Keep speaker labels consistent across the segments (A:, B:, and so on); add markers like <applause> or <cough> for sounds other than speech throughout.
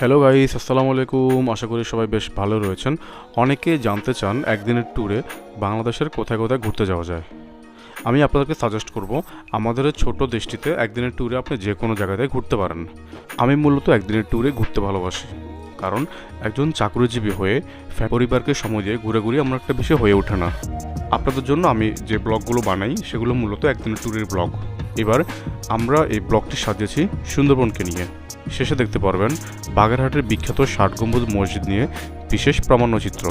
A: Hello guys আসসালামু আলাইকুম আশা করি সবাই বেশ ভালো রয়েছেন। অনেকে জানতে চান একদিনের ট্যুরে বাংলাদেশের কোথায় কোথায় ঘুরতে যাওয়া যায়। আমি আপনাদেরকে সাজেস্ট করব, আমাদের ছোট দেশটিতে একদিনের ট্যুরে আপনি যে কোনো জায়গাতে ঘুরতে পারেন। আমি মূলত একদিনের ট্যুরে ঘুরতে ভালোবাসি। কারণ একজন চাকরিজীবী হয়ে পরিবারকে সময় দিয়ে ঘুরে ঘুরে আমার একটা বেশি হয়ে ওঠে না। আপনাদের জন্য আমি যে ব্লগগুলো বানাই, সেগুলো মূলত একদিনের ট্যুরের ব্লগ। এবার আমরা এই ব্লগটি সাজিয়েছি সুন্দরবনকে নিয়ে। শেষে দেখতে পারবেন বাগেরহাটের বিখ্যাত ষাট গম্বুজ মসজিদ নিয়ে বিশেষ প্রামাণ্যচিত্র।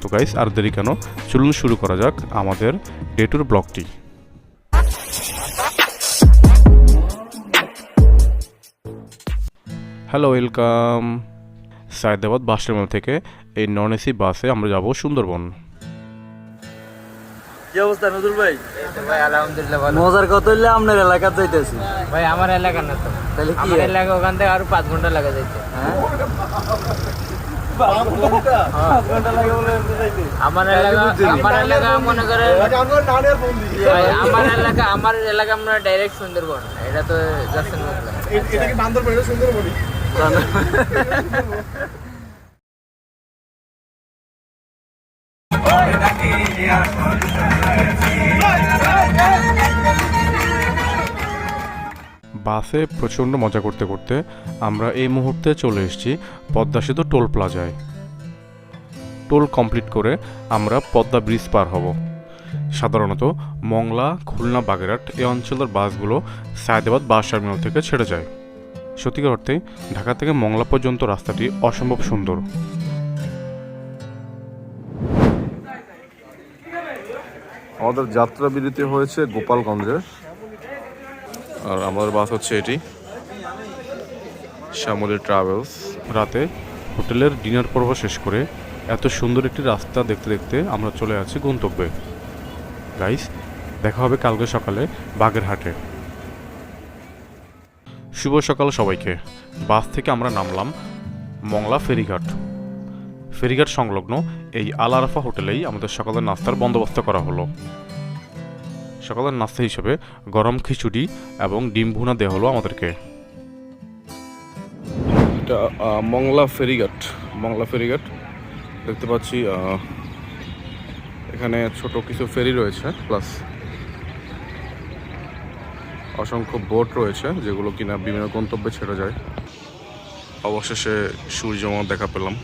A: তো গাইস আর দেরি কেন? চলুন শুরু করা যাক আমাদের ডে টুর ব্লগটি। Hello welcome Saidabad bus terminal থেকে এই নন এসি বাসে আমরা যাব সুন্দরবন।
B: কি অবস্থা নজরুল ভাই?
C: ভাই আলহামদুলিল্লাহ ভালো।
B: মজার কত হইলে আপনার এলাকা যাইতেছি।
C: ভাই আমার এলাকা না তো।
B: তাহলে কি
C: আমার এলাকা ওখান থেকে আরও পাঁচ ঘণ্টা লাগা যাইতে।
B: হ্যাঁ?
C: আমার এলাকা আমার এলাকা মনে করেন আমার এলাকা আমার এলাকা আমরা ডাইরেক্ট সুন্দরবন। এটা তো যাচ্ছেন <laughs>
A: বাসে প্রচণ্ড মজা করতে করতে আমরা এই মুহূর্তে চলে এসেছি পদ্মা সেতু টোল প্লাজায়। টোল কমপ্লিট করে আমরা পদ্মা ব্রিজ পার হব। সাধারণত মংলা, খুলনা, বাগেরহাট এই অঞ্চলের বাসগুলো সায়দাবাদ বাস টার্মিনাল থেকে ছেড়ে যায়। সত্যিকার অর্থে ঢাকা থেকে মংলা পর্যন্ত রাস্তাটি অসম্ভব সুন্দর।
D: আমাদের যাত্রা বিরতি হয়েছে গোপালগঞ্জে। আর আমাদের বাস হচ্ছে এটি শ্যামলী ট্রাভেলস।
A: রাতে হোটেলের ডিনার পর্ব শেষ করে এত সুন্দর একটি রাস্তা দেখতে দেখতে আমরা চলে আছি গন্তব্যে। গাইস দেখা হবে কালকে সকালে বাগেরহাটে। শুভ সকাল সবাইকে। বাস থেকে আমরা নামলাম মংলা ফেরিঘাট। ফেরিঘাট সংলগ্ন এই আল আরাফা হোটেলেই আমাদের সকালের নাস্তার বন্দোবস্ত করা হলো। সকালের নাস্তা হিসেবে গরম খিচুড়ি এবং ডিম ভুনা দেওয়া হলো আমাদেরকে।
D: এটা মংলা ফেরিঘাট মংলা ফেরিঘাট। দেখতে পাচ্ছি এখানে ছোট কিছু ফেরি রয়েছে প্লাস অসংখ্য বোট রয়েছে, যেগুলো কিনা বিভিন্ন গন্তব্যে ছেড়ে যায়। অবশেষে সূর্যমা দেখা পেলাম।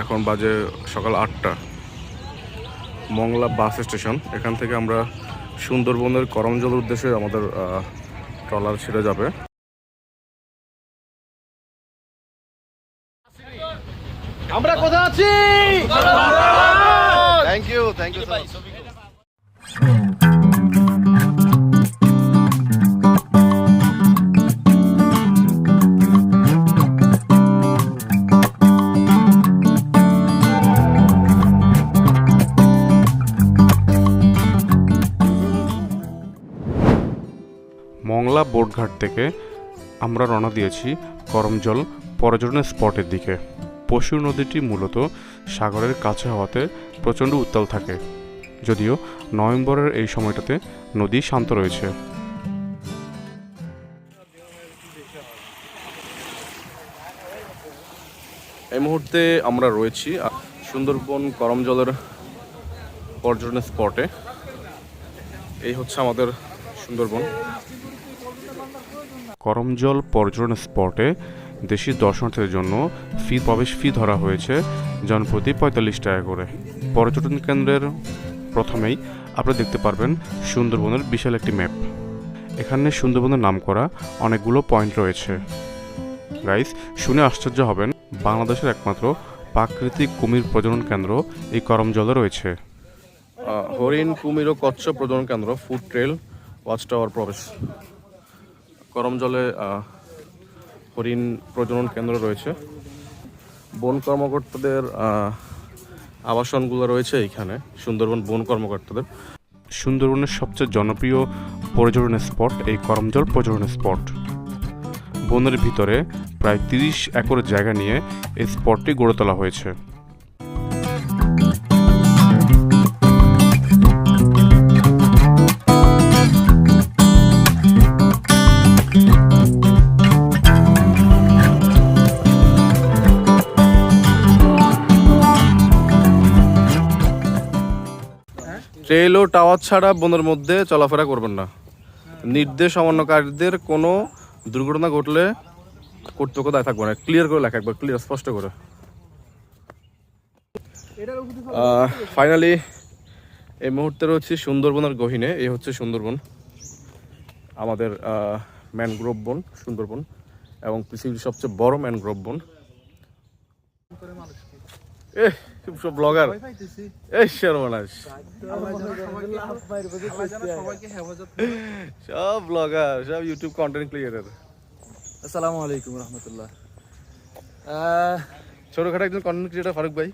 D: এখন বাজে সকাল আটটা। Mongla bus station. এখান থেকে আমরা সুন্দরবনের করমজল উদ্দেশ্যে আমাদের আহ, ট্রলার ছেড়ে যাবে।
B: আমরা কোথায় আছি?
E: থ্যাংক ইউ থ্যাংক ইউ
A: থেকে আমরা রওনা দিয়েছি করমজল পর্যটনের স্পটের দিকে। পশু নদীটি মূলত সাগরের কাছে হওয়াতে প্রচণ্ড উত্তাল থাকে। যদিও নভেম্বরের এই সময়টাতে নদী শান্ত রয়েছে।
D: এই মুহূর্তে আমরা রয়েছি সুন্দরবন করমজলের পর্যটনের স্পটে। এই হচ্ছে আমাদের সুন্দরবন।
A: করমজল পর্যটন স্পটে দেশি দর্শনার্থীদের জন্য ফি প্রবেশ ফি ধরা হয়েছে জনপ্রতি পঁয়তাল্লিশ টাকা করে। পর্যটন কেন্দ্রের প্রথমেই আপনারা দেখতে পারবেন সুন্দরবনের বিশাল একটি ম্যাপ। এখানে সুন্দরবনের নাম করা অনেকগুলো পয়েন্ট রয়েছে। গাইস, শুনে আশ্চর্য হবেন, বাংলাদেশের একমাত্র প্রাকৃতিক কুমির প্রজনন কেন্দ্র এই করমজলে রয়েছে।
D: হরিণ, কুমির ও কচ্ছ প্রজনন কেন্দ্র ফুড ট্রেল, ওয়াচ টাওয়ার প্রবেশ। করমজলে আহ, হরিণ প্রজনন কেন্দ্র রয়েছে। বন কর্মকর্তাদের আবাসনগুলো রয়েছে এইখানে সুন্দরবন বন কর্মকর্তাদের।
A: সুন্দরবনের সবচেয়ে জনপ্রিয় পর্যটন স্পট এই করমজল পর্যটন স্পট। বনের ভিতরে প্রায় তিরিশ একর জায়গা নিয়ে এই স্পটটি গড়ে তোলা হয়েছে।
D: ট্রেল ও টাওয়ার ছাড়া বনের মধ্যে চলাফেরা করবেন না। নির্দেশ অমান্যকারীদের কোনো দুর্ঘটনা ঘটলে কর্তৃপক্ষ দায় থাকবে না। ক্লিয়ার করে লেখা একবার ক্লিয়ার স্পষ্ট করে। ফাইনালি এই মুহূর্তে রয়েছে সুন্দরবনের গহিনে। এই হচ্ছে সুন্দরবন। আমাদের ম্যানগ্রোভ বন, সুন্দরবন। এবং পৃথিবীর সবচেয়ে বড় ম্যানগ্রোভ বন। এ সব ব্লগার এই সর্বনাশ। সব ব্লগার সব ইউটিউব কন্টেন্ট ক্রিয়েটার
B: আসসালামু আলাইকুম রহমতুল্লাহ।
D: ছোটখাটো একজন কন্টেন্ট ক্রিয়েটার ফারুক ভাই।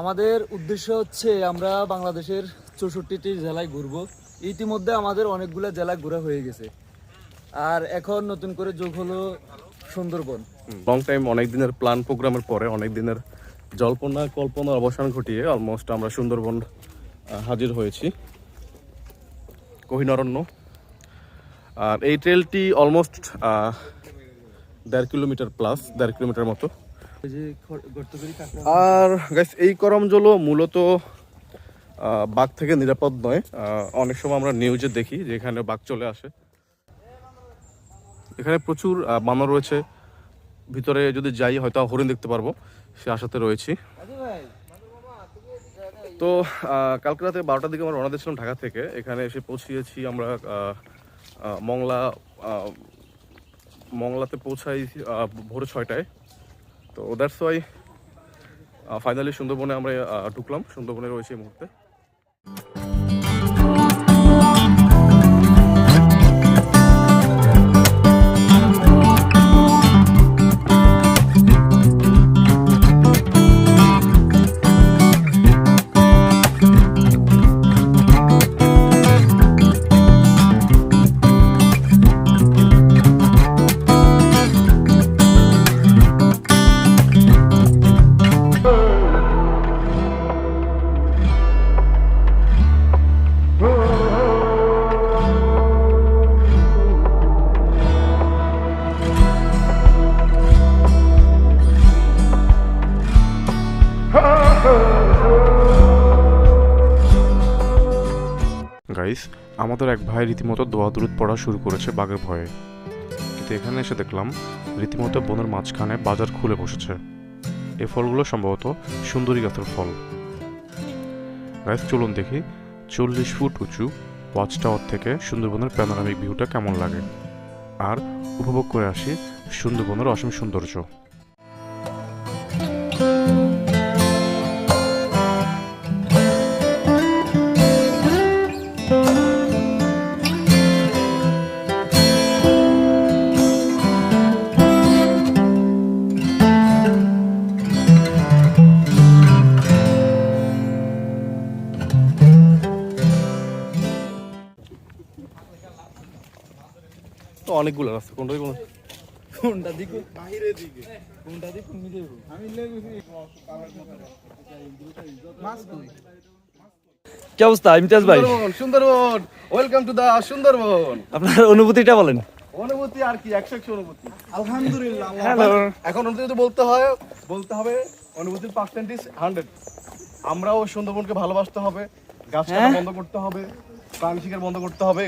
B: আমাদের উদ্দেশ্য হচ্ছে আমরা বাংলাদেশের চৌষট্টিটি জেলায় ঘুরবো। ইতিমধ্যে আমাদের অনেকগুলো জেলা ঘোরা হয়ে গেছে। আর এখন নতুন করে যোগ হলো সুন্দরবন।
D: লং টাইম অনেক দিনের প্ল্যান প্রোগ্রামের পরে অনেক দিনের জল্পনা কল্পনার অবসান ঘটিয়ে অলমোস্ট আমরা সুন্দরবন হাজির হয়েছি। কহিনরণ্য। আর এই ট্রেলটি অলমোস্ট দেড় কিলোমিটার প্লাস দেড় কিলোমিটার মতো। আর গাইস এই করমজলো মূলত বাঘ থেকে নিরাপদ নয়। অনেক সময় আমরা নিউজে দেখি যে এখানে বাঘ চলে আসে। এখানে প্রচুর বানর রয়েছে। ভিতরে যদি যাই, হয়তো হরিণ দেখতে পারব। সে আশাতে রয়েছি। তো কালকে রাতে বারোটার দিকে আমরা রওনা দিয়েছিলাম ঢাকা থেকে। এখানে এসে পৌঁছিয়েছি আমরা মংলা মংলাতে পৌঁছাই ভোর ভোরে ছয়টায়। তো দ্যাটস ওয়াই ফাইনালি সুন্দরবনে আমরা ঢুকলাম। সুন্দরবনে রয়েছে এই মুহূর্তে।
A: আমাদের এক ভাই রীতিমতো দোয়া দূরত পড়া শুরু করেছে বাঘের ভয়ে। কিন্তু এখানে এসে দেখলাম, রীতিমতো বনের মাঝখানে বাজার খুলে বসেছে। এই ফলগুলো সম্ভবত সুন্দরী গাছের ফল। গাইস চলুন দেখি চল্লিশ ফুট উঁচু ওয়াচ টাওয়ার থেকে সুন্দরবনের প্যানোরামিক ভিউটা কেমন লাগে। আর উপভোগ করে আসি সুন্দরবনের অসীম সৌন্দর্য।
D: অনেকগুলো রাস্তা কোনটা কোন
B: কোনটা? দিকে বাহিরের দিকে কোনটা দিকে যাব আমি কি অবস্থা ইমতিয়াজ ভাই?
D: Sundarban Sundarban. Welcome to the Sundarban.
B: আপনার অনুভূতিটা বলেন।
D: অনুভূতি আর কি একশো একশো অনুভূতি।
B: আলহামদুলিল্লাহ
D: এখন অনুভূতি বলতে হয় বলতে হবে অনুভূতির পার্সেন্টেজ হান্ড্রেড আমরাও সুন্দরবনকে ভালোবাসতে হবে গাছ বন্ধ করতে হবে প্রাণী শিকার বন্ধ করতে হবে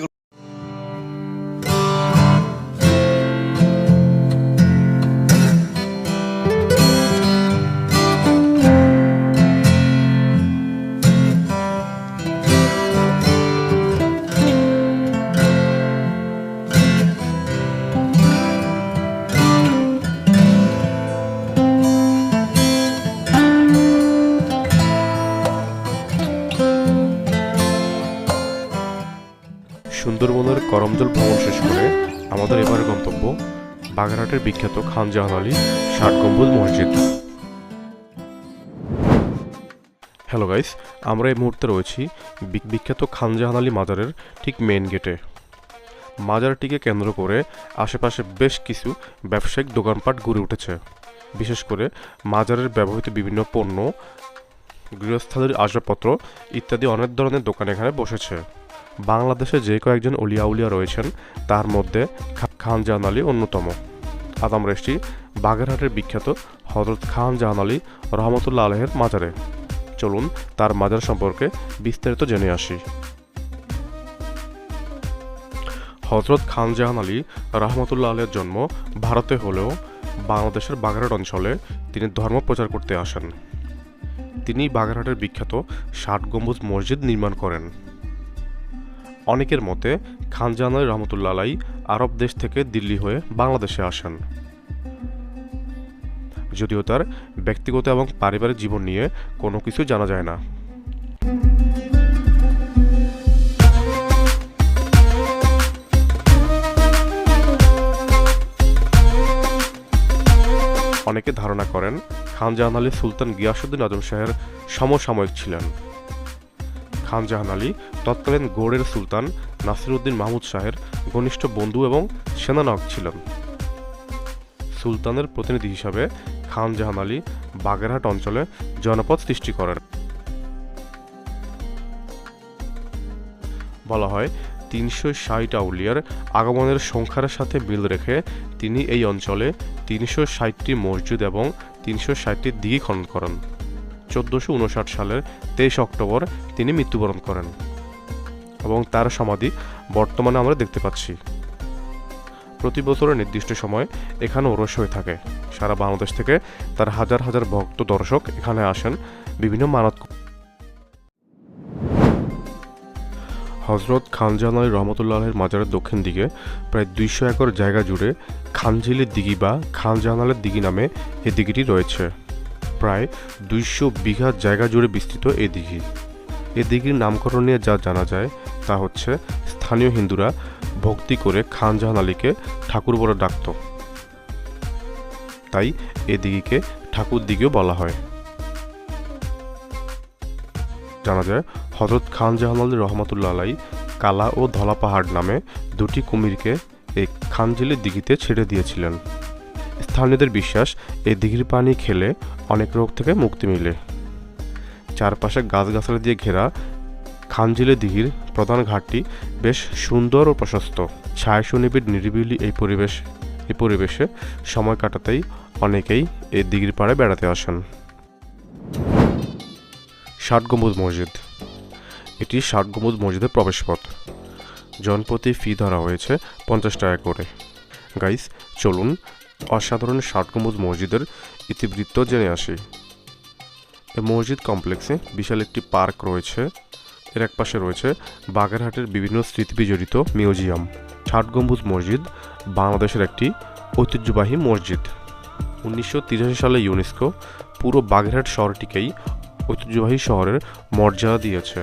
A: সুন্দরবনের করমজল ভ্রমণ শেষ করে আমাদের এবারের গন্তব্য বাগেরহাটের বিখ্যাত খান জাহান আলী ষাট গম্বুজ মসজিদ। হ্যালো গাইস আমরা এই মুহূর্তে রয়েছি বিখ্যাত খান জাহান আলী মাজারের ঠিক মেইন গেটে মাজারটিকে কেন্দ্র করে আশেপাশে বেশ কিছু ব্যবসায়িক দোকানপাট গড়ে উঠেছে। বিশেষ করে মাজারের ব্যবহৃত বিভিন্ন পণ্য, গৃহস্থালির আসবাবপত্র ইত্যাদি অনেক ধরনের দোকান এখানে বসেছে। বাংলাদেশে যে কয়েকজন অলিয়া উলিয়া রয়েছেন, তার মধ্যে খান জাহান আলী অন্যতম। আমরা এসেছি বাগেরহাটের বিখ্যাত হজরত খান জাহান আলী রহমতুল্লাহ আলহের মাজারে। চলুন তার মাজার সম্পর্কে বিস্তারিত জেনে আসি। হজরত খান জাহান আলী রহমতুল্লাহ আলের জন্ম ভারতে হলেও বাংলাদেশের বাগেরহাট অঞ্চলে তিনি ধর্ম প্রচার করতে আসেন। তিনি বাগেরহাটের বিখ্যাত ষাট গম্বুজ মসজিদ নির্মাণ করেন। অনেকের মতে, খান জাহান আলী রহমতুল্লাহ আলাই আরব দেশ থেকে দিল্লি হয়ে বাংলাদেশে আসেন। যদিও তার ব্যক্তিগত এবং পারিবারিক জীবন নিয়ে কোনো কিছু জানা যায় না। অনেকে ধারণা করেন, খান জাহান আলী সুলতান গিয়াসুদ্দিন আজম শাহের সমসাময়িক ছিলেন। খান জাহান আলী, তৎকালীন গৌড়ের সুলতান নাসিরউদ্দিন মাহমুদ শাহের ঘনিষ্ঠ বন্ধু এবং সেনানায়ক ছিলেন। সুলতানের প্রতিনিধি হিসাবে খান জাহান আলী বাগেরহাট অঞ্চলে জনপদ সৃষ্টি করেন। বলা হয়, তিনশো ষাট আউলিয়ার আগমনের সংখ্যার সাথে মিল রেখে তিনি এই অঞ্চলে তিনশো ষাটটি মসজিদ এবং তিনশো ষাটটি দিঘি খনন করেন। চোদ্দোশো উনষাট সালের তেইশ অক্টোবর তিনি মৃত্যুবরণ করেন এবং তার সমাধি বর্তমানে আমরা দেখতে পাচ্ছি। প্রতি বছরের নির্দিষ্ট সময় এখানে ওরস হয়ে থাকে। সারা বাংলাদেশ থেকে তার হাজার হাজার ভক্ত দর্শক এখানে আসেন বিভিন্ন মানত হজরত খানজাহান আলী রহমতুল্লাহের মাজারের দক্ষিণ দিকে প্রায় দুইশো একর জায়গা জুড়ে খানঝিলের দিঘি বা খানজাহানালের দিঘি নামে এই দিঘিটি রয়েছে। প্রায় দুইশো বিঘা জায়গা জুড়ে বিস্তৃত এই দিঘি। এ দিঘির নামকরণ নিয়ে যা জানা যায় তা হচ্ছে স্থানীয় হিন্দুরা ভক্তি করে খান জাহান আলীকে ঠাকুর বলে ডাকত। তাই এ দিঘিকে ঠাকুর দিঘিও বলা হয়। জানা যায় হজরত খান জাহান আলী রহমতুল্লাহ আলাই কালা ও ধলা পাহাড় নামে দুটি কুমিরকে এই খানঝিলের দিঘিতে ছেড়ে দিয়েছিলেন। স্থানীয়দের বিশ্বাস, এই দিঘির পানি খেলে অনেক রোগ থেকে মুক্তি মিলে। চারপাশে গাছগাছালি দিয়ে ঘেরা খানজিলে দিঘির প্রধান ঘাটটি বেশ সুন্দর ও প্রশস্ত। ছায় সুনিবিড়, নিরিবিলি এই পরিবেশ, এই পরিবেশে সময় কাটাতেই অনেকেই এই দিঘির পাড়ে বেড়াতে আসেন। ষাট গম্বুজ মসজিদ। এটি ষাট গম্বুজ মসজিদের প্রবেশপথ। জনপ্রতি ফি ধরা হয়েছে পঞ্চাশ টাকা করে। গাইস, চলুন অসাধারণ ষাট গম্বুজ মসজিদের ইতিবৃত্ত জেনে আসি। এই মসজিদ কমপ্লেক্সে বিশাল একটি পার্ক রয়েছে। এর এক পাশে রয়েছে বাগেরহাটের বিভিন্ন স্মৃতি বিজড়িত মিউজিয়াম। ষাট গম্বুজ মসজিদ বাংলাদেশের একটি ঐতিহ্যবাহী মসজিদ। উনিশশো তিরাশি সালে ইউনেস্কো পুরো বাগেরহাট শহরটিকেই ঐতিহ্যবাহী শহরের মর্যাদা দিয়েছে।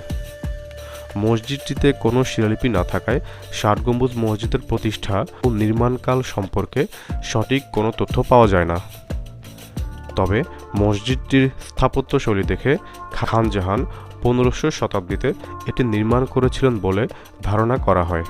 A: মসজিদটিতে কোনো শিলালিপি না থাকায় ষাট গম্বুজ মসজিদের প্রতিষ্ঠা ও নির্মাণকাল সম্পর্কে সঠিক কোনো তথ্য পাওয়া যায় না। তবে মসজিদটির স্থাপত্যশৈলী দেখে খান জাহান পনেরোশো শতাব্দীতে এটি নির্মাণ করেছিলেন বলে ধারণা করা হয়।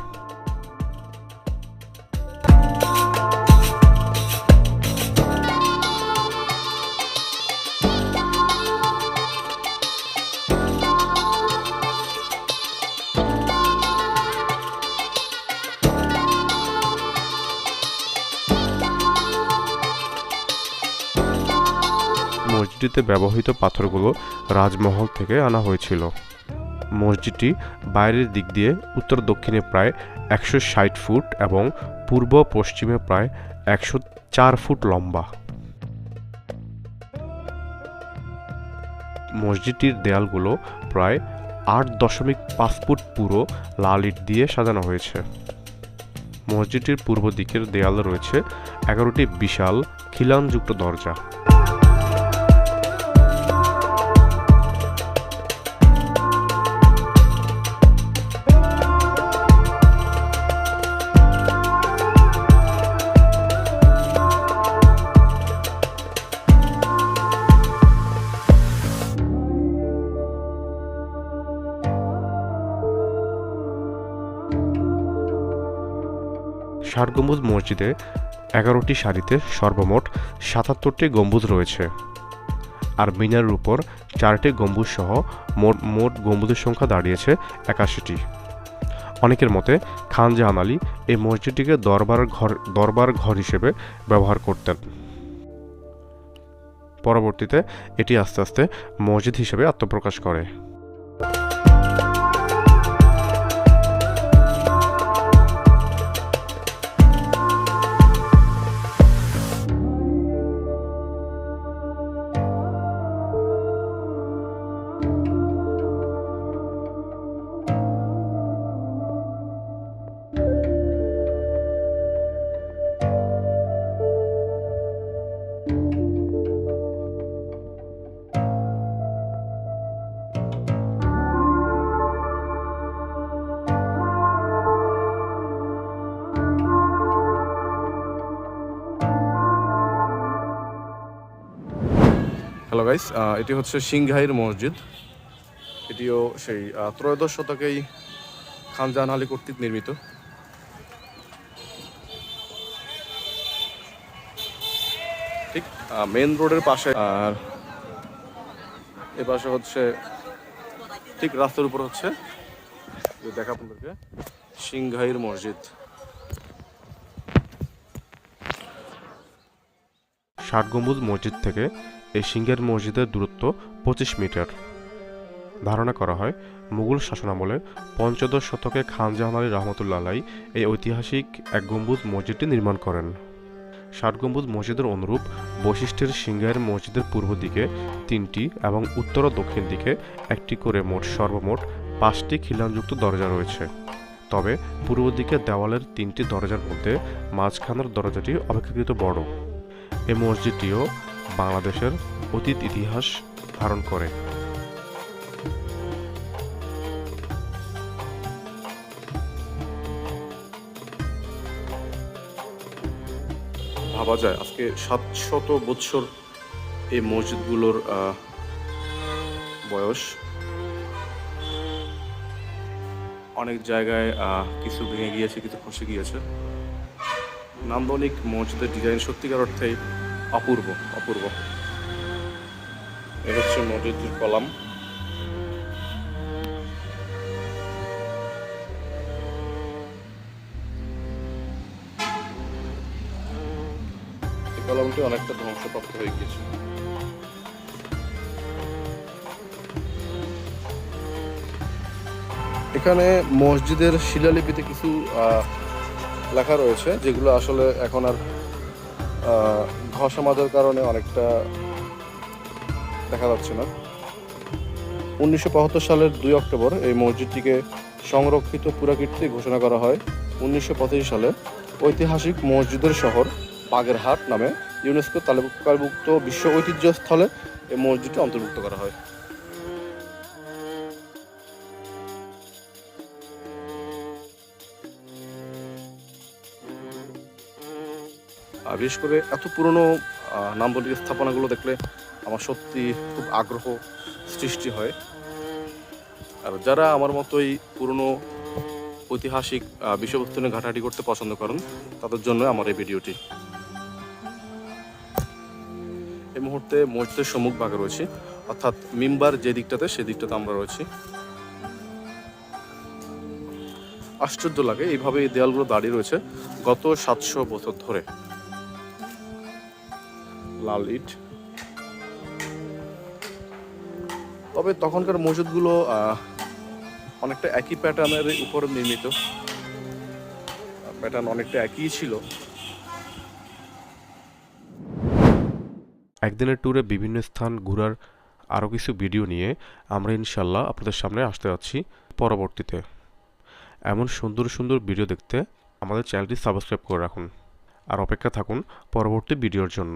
A: মসজিদটিতে ব্যবহৃত পাথরগুলো রাজমহল থেকে আনা হয়েছিল। মসজিদটি বাইরের দিক দিয়ে উত্তর দক্ষিণে প্রায় একশো ষাট ফুট এবং পূর্ব পশ্চিমে প্রায় একশো চার ফুট লম্বা। মসজিদটির দেয়ালগুলো প্রায় আট দশমিক পাঁচ ফুট পুরো লাল ইট দিয়ে সাজানো হয়েছে। মসজিদটির পূর্ব দিকের দেয়ালে রয়েছে এগারোটি বিশাল খিলানযুক্ত দরজা। ষাট গম্বুজ মসজিদে, এগারোটি সারিতে সর্বমোট সাতাত্তরটি গম্বুজ রয়েছে। আর মিনারের উপর চারটি গম্বুজ সহ মোট মোট গম্বুজের সংখ্যা দাঁড়িয়েছে একাশিটি। অনেকের মতে খান জাহান আলী এই মসজিদটিকে দরবার ঘর দরবার ঘর হিসেবে ব্যবহার করতেন। পরবর্তীতে এটি আস্তে আস্তে মসজিদ হিসেবে আত্মপ্রকাশ করে।
D: হ্যালো গাইস এটি হচ্ছে সিংহাইর মসজিদ। এটিও সেই ত্রয়োদশ শতকেই খানজাহান আলী কর্তৃক নির্মিত। ঠিক মেন রোডের পাশে, আর এ পাশে হচ্ছে, ঠিক রাস্তার উপর হচ্ছে দেখা আপনাদেরকে, সিংহাইর মসজিদ।
A: ষাট গম্বুজ মসজিদ থেকে এই সিঙ্গের মসজিদের দূরত্ব পঁচিশ মিটার। ধারণা করা হয়, মুঘল শাসনামলে পঞ্চদশ শতকে খান জাহান আলী রহমতুল্লাহ এই ঐতিহাসিক এক গম্বুজ মসজিদটি নির্মাণ করেন। ষাট গম্বুজ মসজিদের অনুরূপ বৈশিষ্ট্যের সিঙ্গাইয়ের মসজিদের পূর্ব দিকে তিনটি এবং উত্তর ও দক্ষিণ দিকে একটি করে মোট সর্বমোট পাঁচটি খিলানযুক্ত দরজা রয়েছে। তবে পূর্ব দিকে দেওয়ালের তিনটি দরজার মধ্যে মাঝখানের দরজাটি অপেক্ষাকৃত বড়। এ মসজিদটিও বাংলাদেশের অতীত ইতিহাস ধারণ করে।
D: ভাবা যায়, আজকে সাতশত বৎসর এই মসজিদগুলোর বয়স। অনেক জায়গায় কিছু ভেঙে গিয়েছে, কিছু খসে গিয়েছে। নান্দনিক মসজিদের ডিজাইন সত্যিকার অর্থেই অপূর্ব অপূর্ব। এ হচ্ছে মসজিদের কলাম। কলামটি অনেকটা ধ্বংসপ্রাপ্ত হয়ে গিয়েছে। এখানে মসজিদের শিলালিপিতে কিছু লেখা রয়েছে, যেগুলো আসলে এখন আর ঘষা কারণে অনেকটা দেখা যাচ্ছে না। উনিশশো বাহাত্তর সালের দুই অক্টোবর এই মসজিদটিকে সংরক্ষিত পুরাকীর্তি ঘোষণা করা হয় উনিশশো পঁচাশি সালে। ঐতিহাসিক মসজিদের শহর বাগেরহাট নামে ইউনেস্কো তালিকাভুক্ত বিশ্ব ঐতিহ্যস্থলে এই মসজিদটি অন্তর্ভুক্ত করা হয়। আর বিশেষ করে এত পুরনো নান্দনিক স্থাপনাগুলো দেখলে আমার সত্যি খুব আগ্রহ সৃষ্টি হয়। আর যারা আমার মতোই পুরনো ঐতিহাসিক বিষয়বস্তু নিয়ে ঘাটাঘাটি করতে পছন্দ করেন, তাদের জন্য আমার এই ভিডিওটি। এই মুহূর্তে মসজিদের সম্মুখ ভাগে রয়েছে, অর্থাৎ মিম্বার যে দিকটাতে সেই দিকটাতে আমরা রয়েছি। আশ্চর্য লাগে, এইভাবে এই দেয়ালগুলো দাঁড়িয়ে রয়েছে গত সাতশো বছর ধরে। লাল ইট তবে তখনকার মসজিদগুলো অনেকটা একই প্যাটার্নের উপর নির্মিত। প্যাটার্ন অনেকটা একই ছিল।
A: একদিনের ট্যুরে বিভিন্ন স্থান ঘোরার আরও কিছু ভিডিও নিয়ে আমরা ইনশাল্লাহ আপনাদের সামনে আসতে যাচ্ছি পরবর্তীতে। এমন সুন্দর সুন্দর ভিডিও দেখতে আমাদের চ্যানেলটি সাবস্ক্রাইব করে রাখুন। আর অপেক্ষা থাকুন পরবর্তী ভিডিওর জন্য।